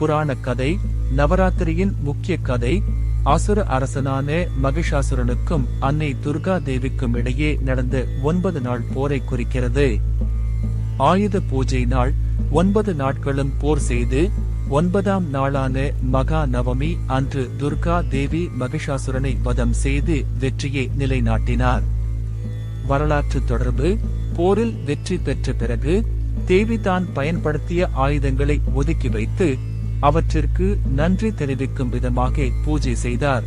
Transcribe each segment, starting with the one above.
புராண கதை நவராத்திரியின் முக்கிய கதை அசுர அரசனான மகிஷாசுரனுக்கும் அன்னை துர்கா தேவிக்கும் இடையே நடந்த ஒன்பது நாள் போரை குறிக்கிறது. ஆயுத பூஜை நாள் ஒன்பது நாட்களும் போர் செய்து ஒன்பதாம் நாளான மகா நவமி அன்று துர்கா தேவி மகிஷாசுரனை வதம் செய்து வெற்றியை நிலைநாட்டினார். வரலாற்று தொடர்பு போரில் வெற்றி பெற்ற பிறகு தேவி தான் பயன்படுத்திய ஆயுதங்களை ஒதுக்கி வைத்து அவற்றிற்கு நன்றி தெரிவிக்கும் விதமாக பூஜை செய்தார்.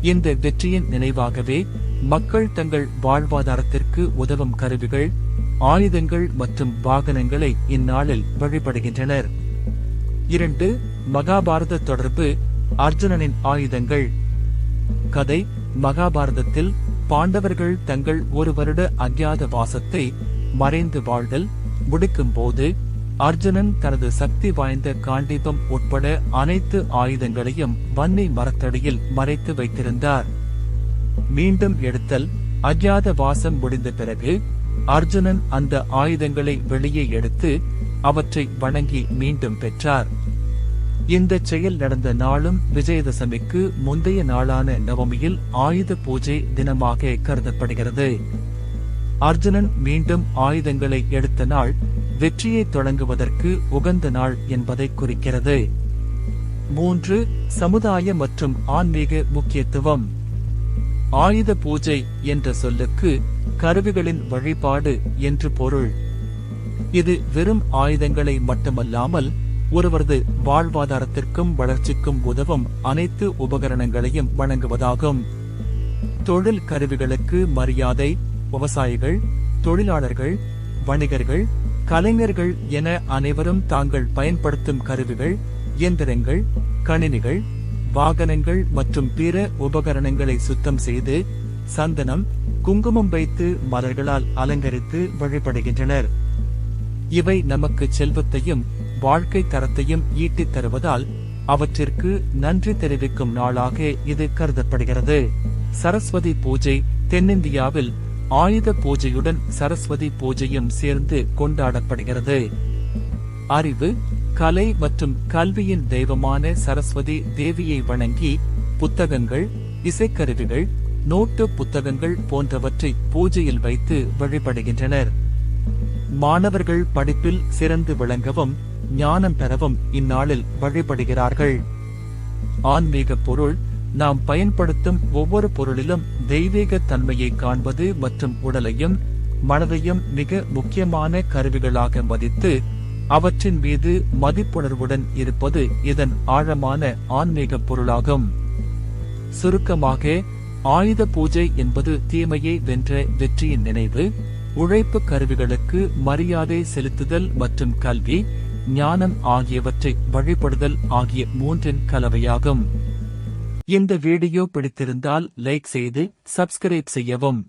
இந்த வெற்றியின் நினைவாகவே மக்கள் தங்கள் வாழ்வாதாரத்திற்கு உதவும் கருவிகள் ஆயுதங்கள் மற்றும் வாகனங்களை இந்நாளில் வழிபடுகின்றனர். இரண்டு மகாபாரத தொடர்பு அர்ஜுனனின் ஆயுதங்கள். கதை மகாபாரதத்தில் பாண்டவர்கள் தங்கள் ஒரு வருட அஜாத வாசத்தை மறைந்து வாழ்தல் முடிக்கும் போது அர்ஜுனன் தனது சக்தி வாய்ந்த காண்டீபம் உட்பட அனைத்து ஆயுதங்களையும் வன்னி மரத்தடியில் மறைத்து வைத்திருந்தார். மீண்டும் எடுத்தல் அஜாத வாசம் முடிந்த பிறகு அர்ஜுனன் அந்த ஆயுதங்களை வெளியே எடுத்து அவற்றை வணங்கி மீண்டும் பெற்றார். இந்த செயல் நடந்த நாளும் விஜயதசமிக்கு முந்தைய நாளான நவமியில் ஆயுத பூஜை தினமாக கருதப்படுகிறது. அர்ஜுனன் மீண்டும் ஆயுதங்களை எடுத்த நாள் வெற்றியை தொடங்குவதற்கு உகந்த நாள் என்பதை குறிக்கிறது. மூன்று சமுதாய மற்றும் ஆன்மீக முக்கியத்துவம். ஆயுத பூஜை என்ற சொல்லுக்கு கருவிகளின் வழிபாடு என்று பொருள். இது வெறும் ஆயுதங்களை மட்டுமல்லாமல் ஒருவரது வாழ்வாதாரத்திற்கும் வளர்ச்சிக்கும் உதவும் அனைத்து உபகரணங்களையும் வழங்குவதாகும். தொழில் கருவிகளுக்கு மரியாதை விவசாயிகள் தொழிலாளர்கள் வணிகர்கள் கலைஞர்கள் என அனைவரும் தாங்கள் பயன்படுத்தும் கருவிகள் இயந்திரங்கள் கணினிகள் வாகனங்கள் மற்றும் பிற உபகரணங்களை சுத்தம் செய்து சந்தனம் குங்குமம் வைத்து மலர்களால் அலங்கரித்து வழிபடுகின்றனர். இவை நமக்கு செல்வத்தையும் வாழ்க்கை தரத்தையும் ஈட்டித் தருவதால் அவற்றிற்கு நன்றி தெரிவிக்கும் நாளாக இது கருதப்படுகிறது. சரஸ்வதி பூஜை தென்னிந்தியாவில் ஆயுத பூஜையுடன் சரஸ்வதி பூஜையும் சேர்ந்து கொண்டாடப்படுகிறது. அறிவு கலை மற்றும் கல்வியின் தெய்வமான சரஸ்வதி தேவியை வணங்கி புத்தகங்கள் இசைக்கருவிகள் நோட்டு புத்தகங்கள் போன்றவற்றை பூஜையில் வைத்து வழிபடுகின்றனர். மாணவர்கள் படிப்பில் சிறந்து விளங்கவும் ஞானம் பெறவும் இந்நாளில் வழிபடுகிறார்கள். ஆன்மீக பொருள் நாம் பயன்படுத்தும் ஒவ்வொரு பொருளிலும் தெய்வீக தன்மையை காண்பது மற்றும் உடலையும் மனதையும் மிக முக்கியமான கருவிகளாக மதித்து அவற்றின் மீது மதிப்புணர்வுடன் இருப்பது இதன் ஆழமான ஆன்மீக பொருளாகும். சுருக்கமாக ஆயுத பூஜை என்பது தீமையை வென்ற வெற்றியின் நினைவு உழைப்பு கருவிகளுக்கு மரியாதை செலுத்துதல் மற்றும் கல்வி ஞானம் ஆகியவற்றை வழிபடுதல் ஆகிய மூன்றின் கலவையாகும். இந்த வீடியோ பிடித்திருந்தால் லைக் செய்து சப்ஸ்கிரைப் செய்யவும்.